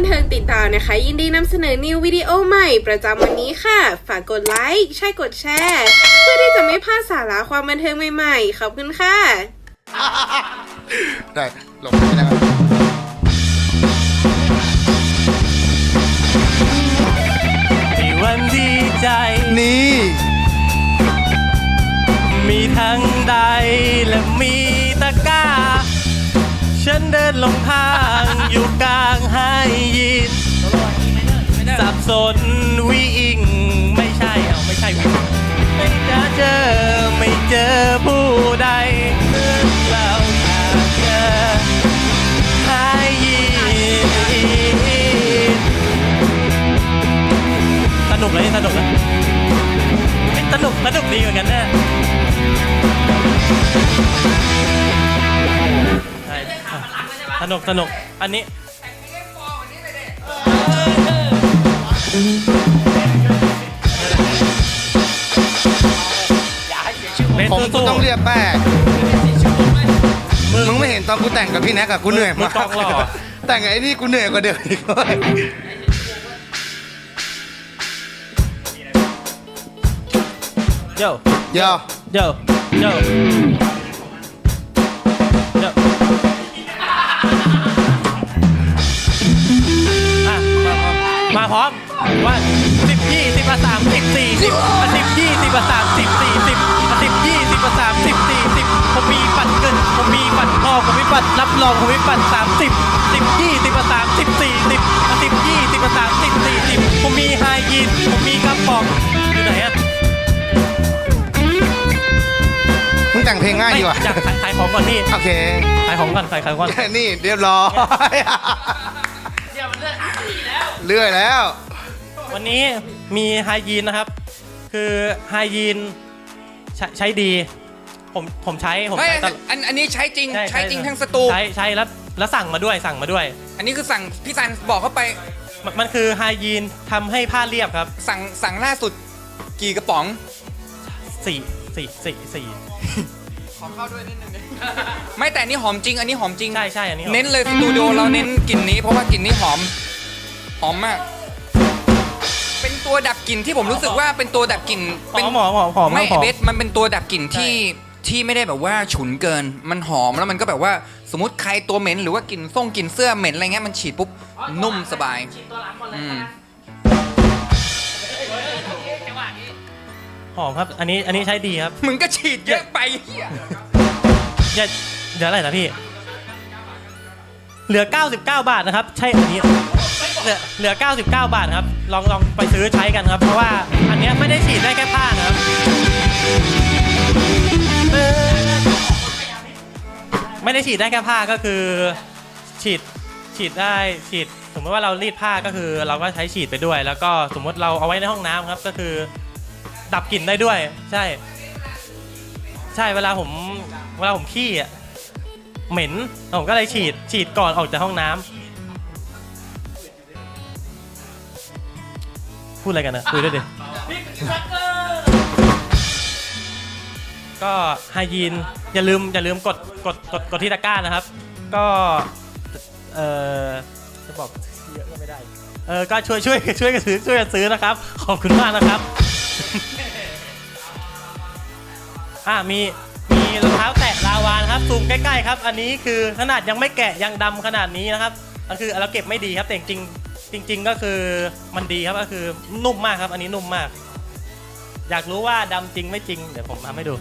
บันเทิงติดตามนะคะ ยินดีนำเสนอนิววิดีโอใหม่ประจำวันนี้ค่ะ ฝากกดไลค์ใช่กดแชร์ เพื่อที่จะไม่พลาดสาระความบันเทิงใหม่ๆ ขอบคุณค่ะ ได้ลงไปนะครับในวันดีใจ นี่ มีทั้งใดและมีตะกร้า ฉันเดินลงทางอยู่กลางไฮยีน สับสนวิอิงไม่ใช่เอาไม่ใช่วิไม่จะเจอไม่เจอผู้ใดเมื่อเราหาเจอไฮยีนสนุกเลยสนุกนะสนุกสนุกดีเหมือนกันนะใช่สนุกสนุกอันนี้เล่น ผมกูสู้ต้องเรียกแป้งๆมึงมึงไม่เห็นตอนกูแต่งกับพี่แน็กอะกูเหนื่อยมึมางกกล้องหล่อแต่งกับไอ้นี่กูเหนื่อยกว่าเดิมอีกเว้ยโย่เดี๋ยวโย่โย่โย่อะมาพร้อม ว่าสิบยี่สิบสามสิบสี่สิบสิบยี่สิบสามสิบสี่สิบสิบยี่สิบสามสิบสี่สิบผมมีปัดเกินผมมีปัดนอกผมมีปัดรับรองผมมีปัดสามสิบสิบยี่สิบสามสิบสี่สิบสิบยี่สิบสามสิบสี่สิบผมมีไฮยีนผมมีกระป๋องอยู่ไหนอะมึงแต่งเพลงง่ายดีว่ะอยากขายขายของก่อนพี่โอเคขายของก่อนขายของก่อนนี่เรียบร้อยเลื่อยแล้ว วันนี้มีไฮยีนนะครับ คือไฮยีนใช้ใช้ดี ผมผมใช้ผมเฮ้ยใช้ตลอด อันอันนี้ใช้จริงช่ใช้จริงทั้งสตูใช้ใช้แล้วแล้วสั่งมาด้วยสั่งมาด้วย อันนี้คือสั่งพี่ซันบอกเข้าไปมันมันคือไฮยีนทำให้ผ้าเรียบครับสั่งสั่งล่าสุดกี่กระป๋อง สี่สี่สี่สี่ไม่แต่อันนี่หอมจริง อันนี้หอมจริง ใช่ใช่อันนี้เน้นเลยสตูดิโอเราเน้นกลิ่นนี้เพราะว่ากลิ่นนี้หอม หอมมากเป็น ตัวดับกลิ่นที่ผมรู้สึกว่าเป็นตัวดับกลิ่นหเป็นอมหอมหอมหอมไม่หอมเบสมันเป็นตัวดับกลิ่นที่ที่ไม่ได้แบบว่าฉุนเกิน มันหอมแล้วมันก็แบบว่าสมมติใครตัวเหม็นหรือว่ากลิ่นส่งกลิ่นเสื้อเหม็นอะไรเงี้ยมันฉีดปุ๊บนุ่มสบายอืมหอมครับ อันนี้อันนี้ใช้ดีครับ มึงก็ฉีดเยอะไปเหี้ยอย่าเดี๋ยวอะไรนะพี่ เหลือ 99 บาทนะครับ ใช่อันนี้ เหลือเหลือ 99 บาทครับ ลองลองไปซื้อใช้กันครับ เพราะว่าอันเนี้ยไม่ได้ฉีดได้แค่ผ้านะครับเออไม่ได้ฉีดได้แค่ผ้าก็คือ ฉีดฉีดได้ฉีด สมมติว่าเรารีดผ้าก็คือ เราก็ใช้ฉีดไปด้วย แล้วก็สมมติเราเอาไว้ในห้องน้ำครับก็คือ ดับกลิ่นได้ด้วย ใช่ ใช่เวลาผมเวลาผมขี้อะเหม็นผมก็เลยฉีดฉีดก่อนออกจากห้องน้ำ พูดอะไรกันนะคุยด้วยดิก็ไฮยีนอย่าลืมอย่าลืมกดกดกดกดที่ตะกร้านะครับ ก็เออจะบอกเยอะก็ไม่ได้เออก็ช่วยช่วยช่วยกันซื้อช่วยกันซื้อนะครับ ขอบคุณมากนะครับอ่ามีมีรองเท้าแตะลาวานครับซูมใกล้ๆครับ อันนี้คือขนาดยังไม่แกะยังดำขนาดนี้นะครับก็คือเราเก็บไม่ดีครับแต่จริง จริง ๆ ก็คือมันดีครับก็คือนุ่มมากครับ อันนี้นุ่มมาก อยากรู้ว่าดำจริงไม่จริง เดี๋ยวผมทำให้ดู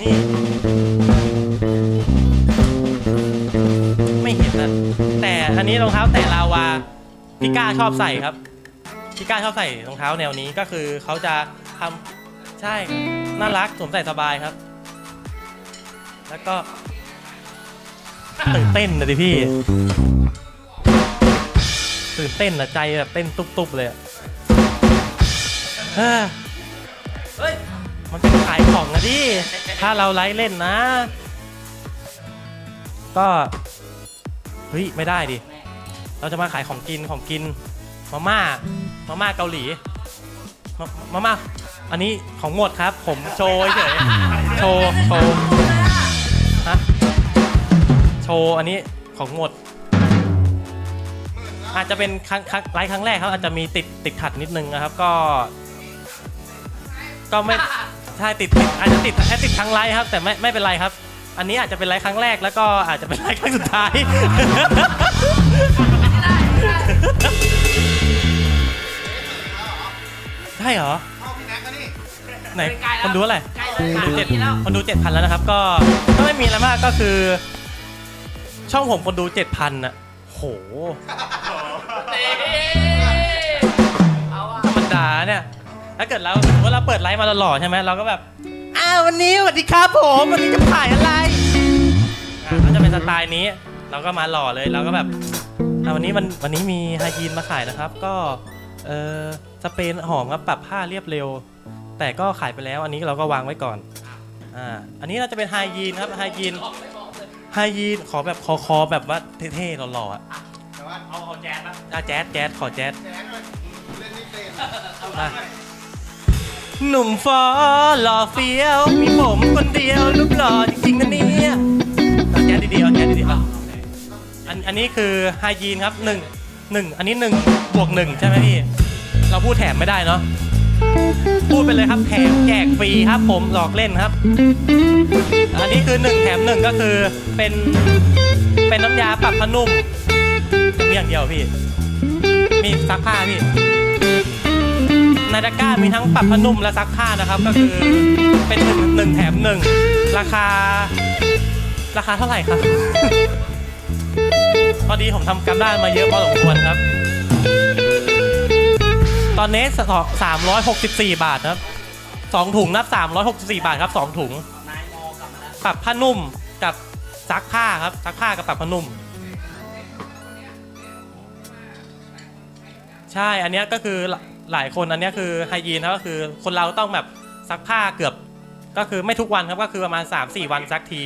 นี่ ไม่เห็นนะแต่อันนี้รองเท้าแตะลาวาพี่ก้าชอบใส่ครับพี่ก้าชอบใส่รองเท้าแนวนี้ก็คือเขาจะทำใช่น่ารักสวมใส่สบายครับ แล้วก็ ตื่นเต้นนะดิพี่ ตื่นเต้นนะใจแบบเต้นตุบๆเลยอะเฮ้อเฮ้ยมันเป็นขายของนะดิ ถ้าเราไลฟ์เล่นนะ ก็เฮ้ยไม่ได้ดิ เราจะมาขายของกินของกินมาม่ามาม่าเกาหลีมามาม่าอันนี้ของหมดครับ ผมโชว์เฉยโชว์โชว์ฮะโช ว์อันนี้ของหมด อาจจะเป็นครั้งครั้งไลฟ์ครั้งแรกครับอาจจะมีติดติดขัดนิดนึงนะครับก็ ก็ไม่ใช่ติดติดอาจจะติดแค่ติดครั้งไลฟ์ครับ แต่ไม่ไม่เป็นไรครับ อันนี้อาจจะเป็นไลฟ์ครั้งแรกแล้วก็อาจจะเป็นไลฟ์ครั้งสุดท้าย ใช่เหรอ ไหนคนดูอะไรคนดูเจ็ดคนดูเจ็ดพันแล้วนะครับ ก็ก็ไม่มีอะไรมากก็คือ ช่องผมคนดูเจ็ดพันอะโหธรรมดาเนี่ย ถ้าเกิดเราสมมติว่าเราเปิดไลฟ์มาหล่อๆใช่ไหมเราก็แบบ อ้าววันนี้สวัสดีครับผมวันนี้จะถ่ายอะไรอ่าก็จะเป็นสไตล์นี้ เราก็มาหล่อเลยเราก็แบบอ่าวันนี้วันวันนี้มีไฮยีนมาขายนะครับ ก็เออสเปนหอมครับปรับผ้าเรียบเร็ว แต่ก็ขายไปแล้ว อันนี้เราก็วางไว้ก่อนอ่าอันนี้เราจะเป็นไฮยีนครับไฮยีน ไฮยีนขอแบบคอคอแบบว่าเท่ๆหล่อๆอะเอาเอาแจ๊สอะแจ๊สแจ๊สขอแจ๊สอะหนุ่มฟอหล่อเฟี้ยว มีผมคนเดียวรูปหล่อจริงๆนะเนี่ยเอาแจ๊ดดีๆเอาแจ๊ดดีๆเอาอันอันนี้คือไฮยีนครับหนึ่งหนึ่งอันนี้หนึ่งบวกหนึ่งใช่ไหมพี่ เราพูดแถมไม่ได้เนาะ พูดไปเลยครับแถมแจกฟรีครับผมหลอกเล่นครับ อันนี้คือหนึ่งแถมหนึ่งก็คือเป็นเป็นน้ำยาปรับผ้านุ่มมีอย่างเดียวพี่ มีซักผ้าพี่ในตะกามีทั้งปรับผ้านุ่มและซักผ้านะครับ ก็คือเป็นหนึ่งหนึ่งแถมหนึ่งราคา ราคาเท่าไหร่ครับ พอดีผมทำกันบ้านมาเยอะพอสมควรครับ ตอนนี้สามร้อยหกสิบสี่บาทครับสองถุงนับสามร้อยหกสิบสี่บาทครับสองถุงปรับผ้านุ่มกับซักผ้าครับซักผ้ากับปรับผ้านุ่ม ใช่อันนี้ก็คือหลายคนอันนี้คือไฮยีนนะก็คือคนเราต้องแบบซักผ้าเกือบ ก็คือไม่ทุกวันครับก็คือประมาณ 3-4 วันซักที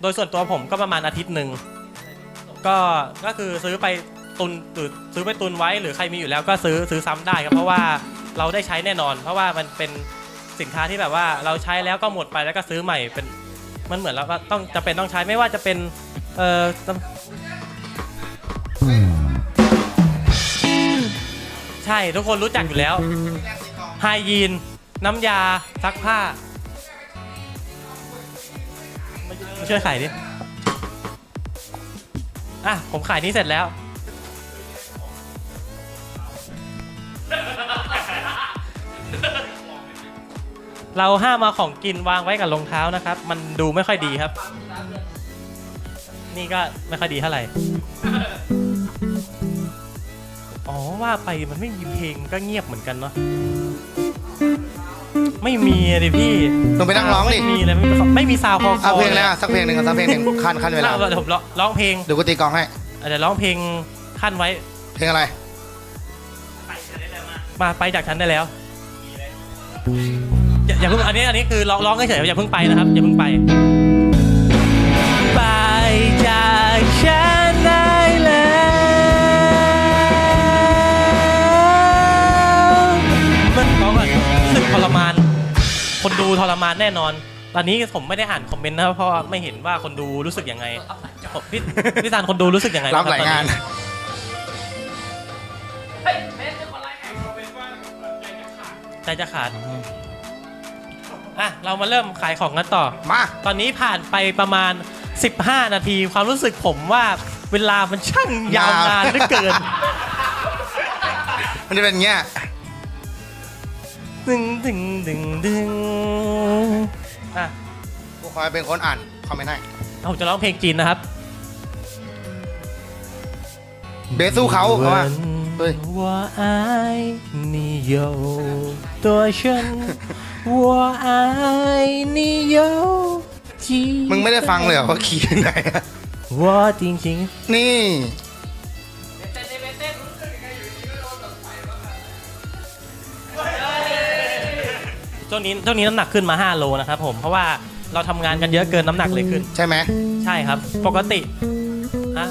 โดยส่วนตัวผมก็ประมาณอาทิตย์หนึ่งก็ก็คือซื้อไป ตุนหรือซื้อไปตุนไว้ หรือใครมีอยู่แล้วก็ซื้อซื้อซ้ำได้ครับเพราะว่าเราได้ใช้แน่นอน เพราะว่ามันเป็นสินค้าที่แบบว่าเราใช้แล้วก็หมดไปแล้วก็ซื้อใหม่เป็นมันเหมือนเราก็ต้องจะเป็นต้องใช้ไม่ว่าจะเป็นเอ่อใช่ทุกคนรู้จักอยู่แล้วไฮยีน น้ำยาซักผ้ามาช่วยขายดิ อะ ผมขายนี้เสร็จแล้ว เราห้ามมาของกินวางไว้กับรองเท้านะครับ มันดูไม่ค่อยดีครับ นี่ก็ไม่ค่อยดีเท่าไหร่ อ๋อว่าไปมันไม่มีเพลงก็เงียบเหมือนกันเนาะ ไม่มีอะดิพี่ลงไปนั่งร้องดิ ไม่มีเลยไม่มีไม่มีซาวคอคเอาเพลงอะไรอะสักเพลงหนึ่งเอาสักเพลงหนึ่งคันคันเวลาเราผมร้องร้องเพลงเดี๋ยวกูตีกลองให้อาจจะร้องเพลงขั้นไว้ เพลงอะไร มาไปจากฉันได้แล้ว อย่าอย่าเพิ่งอันนี้อันนี้คือร้องร้องเฉยๆอย่าเพิ่งไปนะครับอย่าเพิ่งไป ไปจากฉันได้แล้วมันร้องก่อนรู้สึกทรมาน คนดูทรมานแน่นอน ตอนนี้ผมไม่ได้อ่านคอมเมนต์นะครับเพราะว่าไม่เห็นว่าคนดูรู้สึกยังไงผมพี่พี่ซานคนดูรู้สึกยังไงรับหลายงาน ใจจะขาด อ่ะเรามาเริ่มขายของกันต่อ มา ตอนนี้ผ่านไปประมาณ 15 นาที ความรู้สึกผมว่าเวลามันช่างยาวนานเหลือเกิน มันจะเป็นอย่างเงี้ย ดึงดึงดึงดึงอ่ะ กูคอยเป็นคนอ่านคอมเมนต์ให้ ผมจะร้องเพลงจีนนะครับ เบสสู้เขาเขาว่า เฮ้ย 我爱你有多深 我爱你有几 มึงไม่ได้ฟังเลยเหรอว่าขี่ยังไงอะ 我定情 นี่ ช่วงนี้ช่วงนี้น้ำหนักขึ้นมา 5 โลนะครับผม เพราะว่าเราทำงานกันเยอะเกินน้ำหนักเลยขึ้น ใช่ไหม ใช่ครับ ปกติอะ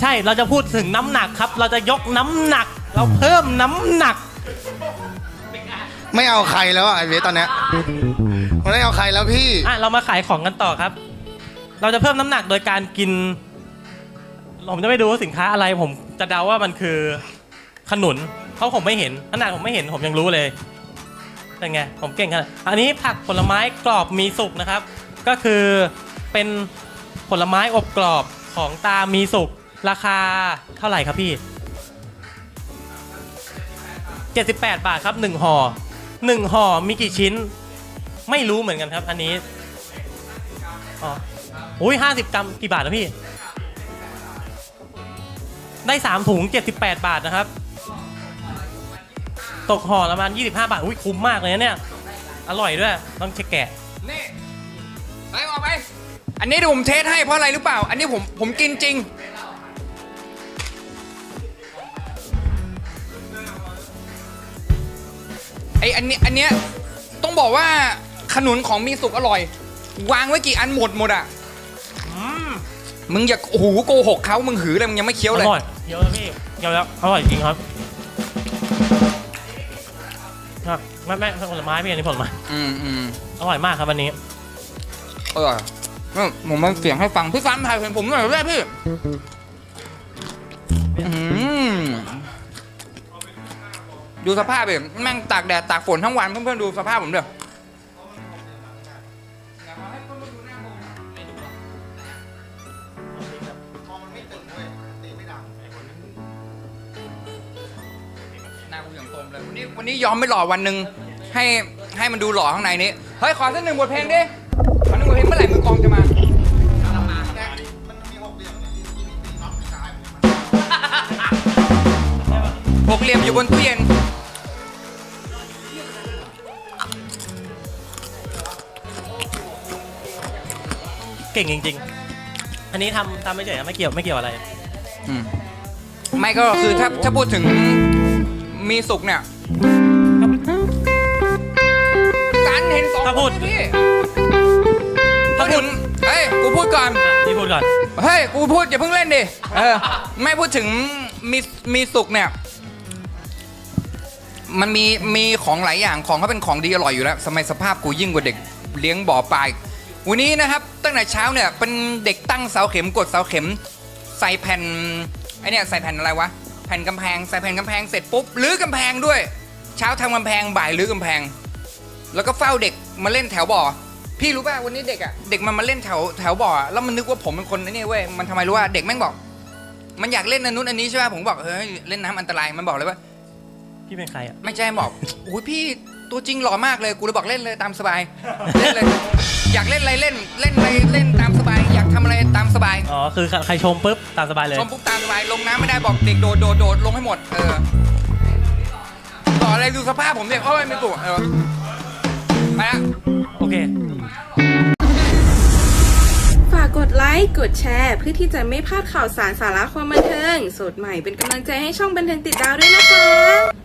ใช่เราจะพูดถึงน้ำหนักครับ เราจะยกน้ำหนัก เราเพิ่มน้ำหนัก ไม่เอาใครแล้วอะไอเบสตอนเนี้ยไม่ได้เอาใครแล้วพี่ อะเรามาขายของกันต่อครับ เราจะเพิ่มน้ำหนักโดยการกิน ผมจะไม่ดูว่าสินค้าอะไร ผมจะเดาว่ามันคือขนุนเพราะผมไม่เห็นขนาดผมไม่เห็นผมยังรู้เลยเป็นไงผมเก่งขนาดอันนี้ผักผลไม้กรอบมีสุกนะครับ ก็คือเป็นผลไม้อบกรอบของตามีสุกราคาเท่าไหร่ครับพี่ 78 บาทครับ1ห่อ 1ห่อมีกี่ชิ้น ไม่รู้เหมือนกันครับ อันนี้อ๋ออุ้ยห้าสิบกรัมกี่บาทนะพี่ ได้สามถุงเจ็ดสิบแปดบาทนะครับ ตกห่อประมาณยี่สิบห้าบาท อุ้ยคุ้มมากเลยนะเนี่ย อร่อยด้วย ต้องเช็คแกะ นี่ไปออกไป อันนี้ผมเทสให้เพราะอะไรหรือเปล่า อันนี้ผมผมกินจริง ออันนี้อันเนี้ยต้องบอกว่าขนุนของมีสุกอร่อย วางไว้กี่อันหมดหมดอะอืมมึงอย่าโอ้โหโกหกเขามึงหือเลยมึงยังไม่เคี้ยวอเลยร่อยเยอะแล้วพี่เยอะแล้วอร่อยจริงครับอะไม่ไม่ผลไม้พี่อันนี้ผลไม้อืมอืมอร่อยมากครับวันนี้อร่อยเอ้าผมมาเสียงให้ฟังพี่ฟันถ่ายเป็นผมหน่อยได้พี่ ดูสภาพแบบแม่งตากแดดตากฝนทั้งวันเพื่อนๆดูสภาพผมเด้อหน้ากูอย่างตรงเลยวันนี้วันนี้ยอมไม่หล่อวันหนึ่งให้ให้มันดูหล่อข้างในนี้ เฮ้ย ขอสักหนึ่งบทเพลงดิ ขอหนึ่งบทเพลงเมื่อไหร่มือกองจะมาหกเหลี่ยมอยู่บนตู้เย็น เก่งจริง ๆ อันนี้ทำทำไม่เฉยๆไม่เกี่ยวไม่เกี่ยวอะไร อืมไม่ก็คือถ้าถ้าพูดถึงมีสุกเนี่ยการเห็นสองถ้าพูด คนนี่พี่ถ้าพูดพูถึดงเฮ้ยกูพูดก่อนพี่พูดก่อน เฮ้ย กูพูดอย่าเพิ่งเล่นดิ เออ ไม่พูดถึงมีมีสุกเนี่ย มันมีมีของหลายอย่างของเขาเป็นของดีอร่อยอยู่แล้วสมัยสภาพกูยิ่งกว่าเด็กเลี้ยงบ่อปลาอีก วันนี้นะครับตั้งแต่เช้าเนี่ยเป็นเด็กตั้งเสาเข็มกดเสาเข็ม ใส่แผ่นไอเนี่ยใส่แผ่นอะไรวะแผ่นกำแพงใส่แผ่นกำแพงเสร็จปุ๊บรื้อกำแพงด้วย เช้าทำกำแพงบ่ายรื้อกำแพง แล้วก็เฝ้าเด็กมาเล่นแถวบ่อ พี่รู้ป่ะวันนี้เด็กอะเด็กมันมาเล่นแถวแถวบ่ออะแล้วมันนึกว่าผมเป็นคนไอ้นี่เว้ยมันทำไมรู้ว่าเด็กแม่งบอก มันอยากเล่นอันนู้นอันนี้ใช่ป่ะผมบอกเฮ้ยเล่นน้ำอันตรายมันบอกเลยว่าพี่เป็นใครอะไม่ใช่บอกโอ้ยพี่ตัวจริงหล่อมากเลยกูเลยบอกเล่นเลยตามสบายเล่นเลยอยาก เล่นอะไรเล่นเล่นอะไรเล่นตามสบาย อยากทำอะไรตามสบาย อ๋อ คือใครชมปุ๊บตามสบายเลย ชมปุ๊บตามสบาย ลงน้ำไม่ได้บอกเด็กโดดโดดโดดลงให้หมด เออต่ออะไรดูสภาพผมเด็กโอ้ยไม่กูเออไปละ โอเค ฝากกดไลค์ กดแชร์ เพื่อที่จะไม่พลาดข่าวสารสาระความบันเทิง สดใหม่เป็นกำลังใจให้ช่องบันเทิงติดดาวด้วยนะคะ